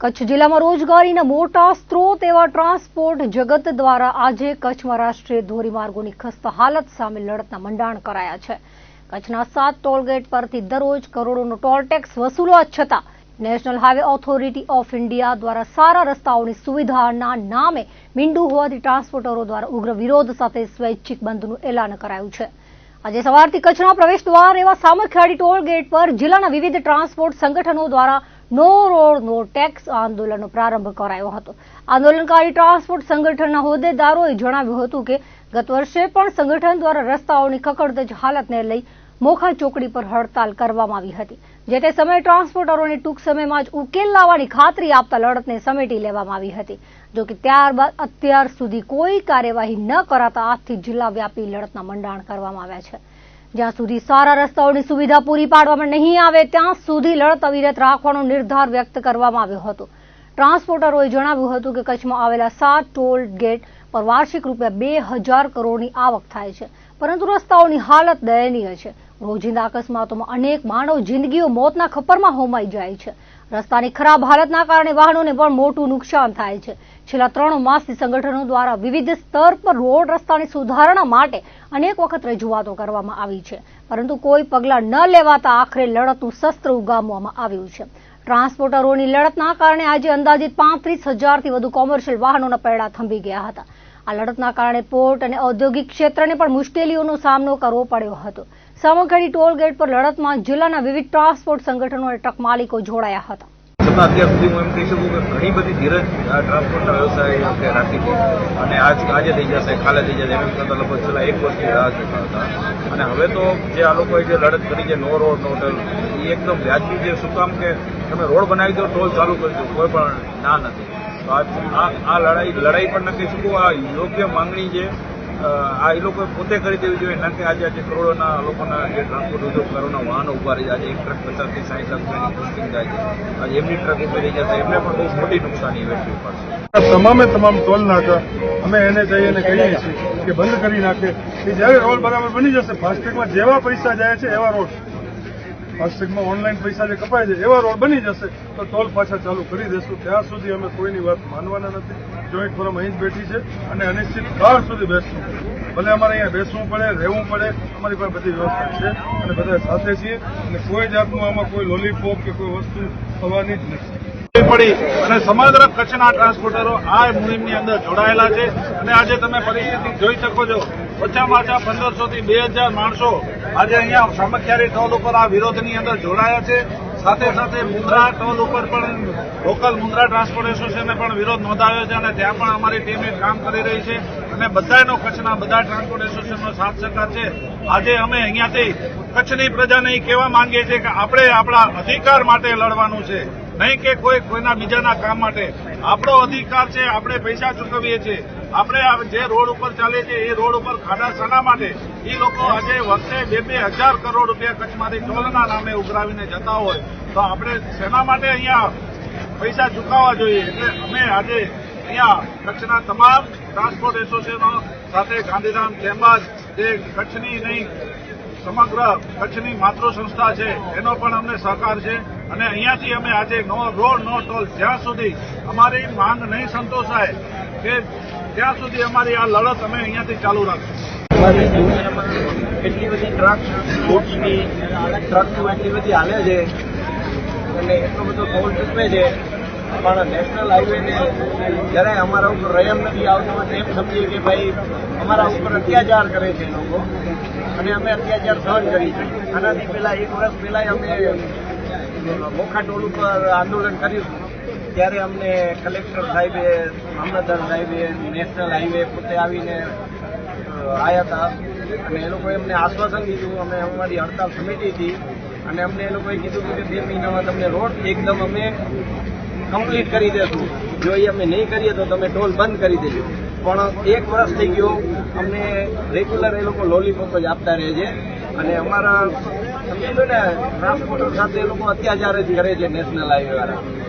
કચ્છ જિલ્લામાં રોજગારીના મોટા સ્ત્રોત એવા ટ્રાન્સપોર્ટ જગત દ્વારા આજે કચ્છમાં રાષ્ટ્રીય ધોરીમાર્ગોની ખસ્તા હાલત સામે લડતના મંડાણ કરાયા છે. કચ્છના સાત ટોલગેટ પરથી દરરોજ કરોડોનો ટોલટેક્સ વસૂલવા છતાં national highway authority of India દ્વારા સારા રસ્તાઓની સુવિધાના નામે મીંડું હોવાથી ટ્રાન્સપોર્ટરો દ્વારા ઉગ્ર વિરોધ સાથે સ્વૈચ્છિક બંધનું એલાન કરાયું છે. આજે સવારથી કચ્છના પ્રવેશ દ્વાર એવા સામખિયાળી ટોલ ગેટ પર જિલ્લાના વિવિધ ટ્રાન્સપોર્ટ સંગઠનો દ્વારા નો રોડ નો ટેક્સ આંદોલનનો પ્રારંભ કરાયો હતો. આંદોલનકારી ટ્રાન્સપોર્ટ સંગઠનના હોદ્દેદારોએ જણાવ્યું હતું કે, ગત વર્ષે પણ સંગઠન દ્વારા રસ્તાઓની કકડતજ હાલતને લઈ મોખા ચોકડી પર હડતાલ કરવામાં આવી હતી, જે તે સમયે ટ્રાન્સપોર્ટરોને ટૂંક સમયમાં જ ઉકેલ લાવવાની ખાતરી આપતા લડતને સમેટી લેવામાં આવી હતી. જો કે ત્યારબાદ અત્યાર સુધી કોઈ કાર્યવાહી ન કરાતા આજથી જિલ્લા વ્યાપી લડતના મંડાણ કરવામાં આવ્યા છે. જ્યાં સુધી સારા રસ્તાઓની સુવિધા પૂરી પાડવામાં નહીં આવે, ત્યાં સુધી લડત અવિરત રાખવાનો નિર્ધાર વ્યક્ત કરવામાં આવ્યો હતો. ટ્રાન્સપોર્ટરોએ જણાવ્યું હતું કે કચ્છમાં આવેલા સાત ટોલ ગેટ પર વાર્ષિક રૂપિયા બે હજાર કરોડની આવક થાય છે. પરંતુ રસ્તાઓની હાલત દયનીય છે. રોજિંદા અકસ્માતોમાં અનેક માનવ જિંદગીઓ મોતના ખપ્પરમાં હોમાઈ જાય છે. રસ્તાની ખરાબ હાલતના કારણે વાહનોને પણ મોટું નુકસાન થાય છે. છેલ્લા ત્રણ માસથી સંગઠનો દ્વારા વિવિધ સ્તર પર રોડ રસ્તાની સુધારણા માટે અનેક વખત રજૂઆતો કરવામાં આવી છે. પરંતુ કોઈ પગલાં ન લેવાતા આખરે લડતનું શસ્ત્ર ઉગામવામાં આવ્યું છે. ટ્રાન્સપોર્ટરોની લડતના કારણે આજે અંદાજિત પાંત્રીસ હજારથી વધુ કોમર્શિયલ વાહનોના પૈડા થંભી ગયા હતા. આ લડતના કારણે પોર્ટ અને ઔદ્યોગિક ક્ષેત્રને પણ મુશ્કેલીઓનો સામનો કરવો પડ્યો હતો. સામખેડી ટોલ ગેટ પર લડતમાં જિલ્લાના વિવિધ ટ્રાન્સપોર્ટ સંગઠનો અને ટ્રક માલિકો જોડાયા હતા. અત્યાર સુધી હું એમ કહી શકું કે ઘણી બધી ધીરજ ટ્રાન્સપોર્ટના વ્યવસાય રાખી છે અને આજ થઈ જશે, કાલે થઈ જશે, એમ કરતા લગભગ છેલ્લા એક વર્ષથી રાહ જોતા હતા. અને હવે તો જે આ લોકોએ જે લડત કરી છે, નો રોડ, નો હોટલ એ એકદમ વ્યાજબી છે. શું કામ કે તમે રોડ બનાવી દો, ટોલ ચાલુ કરી દો, કોઈ પણ ના નથી. આ લડાઈ લડાઈ પણ ન શકું આ યોગ્ય માંગણી છે. આ એ લોકોએ પોતે કરી દેવી જોઈએ. ના આજે આજે કરોડોના લોકોના જે ટ્રાન્સપોર્ટ ઉદ્યોગકારોના વાહનો ઊભા રહી જાય એક ટ્રક પચાસથી સાઠ લાખ રૂપિયાની કોસ્ટિંગ થાય છે. આજે એમની ટ્રક ઊભી રહી જશે. એમને પણ બહુ મોટી નુકસાની વેઠવી પડશે. તમામે તમામ ટોલ નાકા અમે એને જઈને કહીએ છીએ કે બંધ કરી નાખે. કે જ્યારે રોડ બરાબર બની જશે ફાસ્ટેગમાં જેવા પૈસા જાય છે, એવા રોડ. ફાસ્ટેગમાં ઓનલાઈન પૈસા જે કપાય છે, એવા રોડ બની જશે, તો ટોલ પાછા ચાલુ કરી દેશું. ત્યાં સુધી અમે કોઈની વાત માનવાના નથી. જોઈન્ટ ફોરમ અહીં જ બેઠી છે અને અનિશ્ચિત કાળ સુધી બેસશું ભલે અમારે અહીંયા બેસવું પડે, રહેવું પડે, અમારી પાસે બધી વ્યવસ્થા છે અને બધા સાથે છીએ. અને કોઈ જાતનું આમાં કોઈ લોલીપોપ કે કોઈ વસ્તુ થવાની જ નથી. પડી અને સમગ્ર કચ્છના ટ્રાન્સપોર્ટરો આ મુહિમની અંદર જોડાયેલા છે. અને આજે તમે પરિસ્થિતિ જોઈ શકો છો. ઓછામાં ઓછા પંદરસો થી બે માણસો આજે અહીંયા સામખિયારી ટોલ ઉપર આ વિરોધની અંદર જોડાયા છે. સાથે સાથે મુન્દ્રા ટોલ ઉપર પણ લોકલ મુન્દ્રા ટ્રાન્સપોર્ટ એસોસિએશને પણ વિરોધ નોંધાવ્યો છે અને ત્યાં પણ અમારી ટીમે કામ કરી રહી છે. અને બધાનો કચ્છના બધા ટ્રાન્સપોર્ટ એસોસિએશનનો સાથ સહકાર છે. આજે અમે અહીંયાથી કચ્છની પ્રજાને એ કહેવા માંગીએ છીએ કે આપણે આપણા અધિકાર માટે લડવાનું છે. નહીં કે કોઈ કોઈના બીજાના કામ માટે. આપણો અધિકાર છે, આપણે પૈસા ચૂકવીએ છીએ. આપણે જે રોડ ઉપર ચાલે છે એ રોડ ઉપર ખાડા શાના માટે એ લોકો આજે વર્ષે બે બે હજાર કરોડ રૂપિયા કચ્છમાંથી ટોલના નામે ઉઘરાવીને જતા હોય. તો આપણે શેના માટે અહીંયા પૈસા ચૂકવવા જોઈએ? એટલે અમે આજે અહીંયા કચ્છના તમામ ટ્રાન્સપોર્ટ એસોસિએશનો સાથે ગાંધીધામ તેમજ જે કચ્છની નહીં, સમગ્ર કચ્છની માતૃ સંસ્થા છે, એનો પણ અમને સહકાર છે. અને અહીંયાથી અમે આજે નો રોડ, નો ટોલ, જ્યાં સુધી અમારી માંગ નહીં સંતોષાય કે ત્યાં સુધી અમારી આ લડત અમે અહીંયાથી ચાલુ રાખશું. એટલી બધી ટ્રક ફૂડ્સની ટ્રકમાં એટલી બધી હાલે છે. અને એટલો બધો ટોલ ચૂકવે છે. પણ નેશનલ હાઈવેને જરાય અમારા ઉપર રહેમ નથી આવતો. એટલે એમ સમજીએ કે ભાઈ, અમારા ઉપર અત્યાચાર કરે છે લોકો. અને અમે અત્યાચાર સહન કરી છે. આનાથી પહેલા એક વર્ષ પહેલા અમે મોખા ટોલ ઉપર આંદોલન કર્યું હતું. ત્યારે અમને કલેક્ટર સાહેબે, મામલતદાર સાહેબે, નેશનલ હાઈવે પોતે આવીને આવ્યા હતા. અને એ લોકોએ અમને આશ્વાસન દીધું. અમે અમારી હડતાલ સમિતિ હતી. અને અમને એ લોકોએ કીધું કે બે મહિનામાં તમને રોડ એકદમ અમે કમ્પ્લીટ કરી દેશું. જો એ અમે નહીં કરીએ તો તમે ટોલ બંધ કરી દેજો. પણ એક વર્ષ થઈ ગયો. અમને રેગ્યુલર એ લોકો લોલીપોપ જ આપતા રહે છે. અને અમારા ટ્રાન્સપોર્ટર સાથે એ લોકો અત્યાચાર જ કરે છે નેશનલ હાઈવે વાળા.